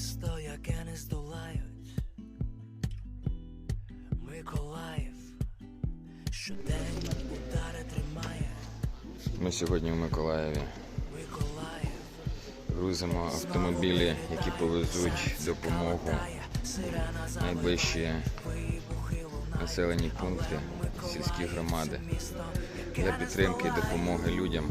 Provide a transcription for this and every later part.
Місто, яке не здолають, Миколаїв, щодень удари тримає, Ми сьогодні в Миколаєві. Грузимо автомобілі, які повезуть допомогу. найближчі населені пункти, сільські громади для підтримки і допомоги людям.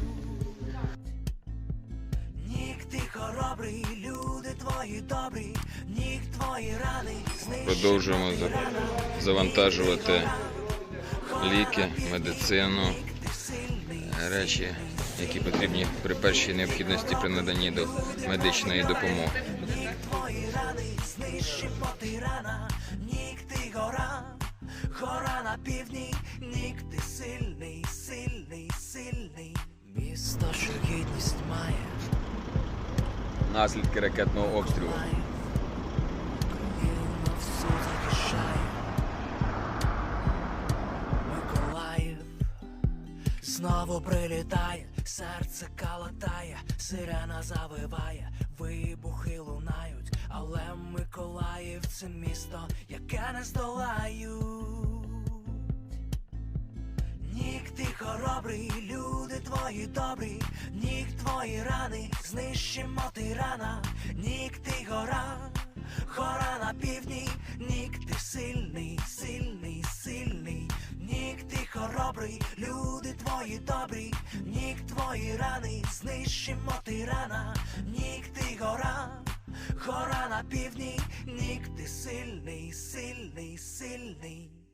Ти хоробрий, люди твої добрі, нік твої рани, Продовжуємо завантажувати ліки, медицину, речі, які потрібні при першій необхідності при наданні до медичної допомоги. твої рани, знищимо тирана, нік ти гора, гора на півдні, нік ти сильний, Наслідки ракетного обстрілу. знову прилітає, серце калатає, сирена завиває, вибухи лунають, але Миколаїв це місто, яке не здолають. Нік ти хоробрий, люди твої добрі, нік твої рани, знищимо тирана, нік ти гора, гора на півдні, нік ти сильний, сильний, сильний, нік ти хоробрий, люди твої добрі, нік твої рани, знищимо тирана, нік ти гора, гора на півдні, нік ти сильний, сильний, сильний.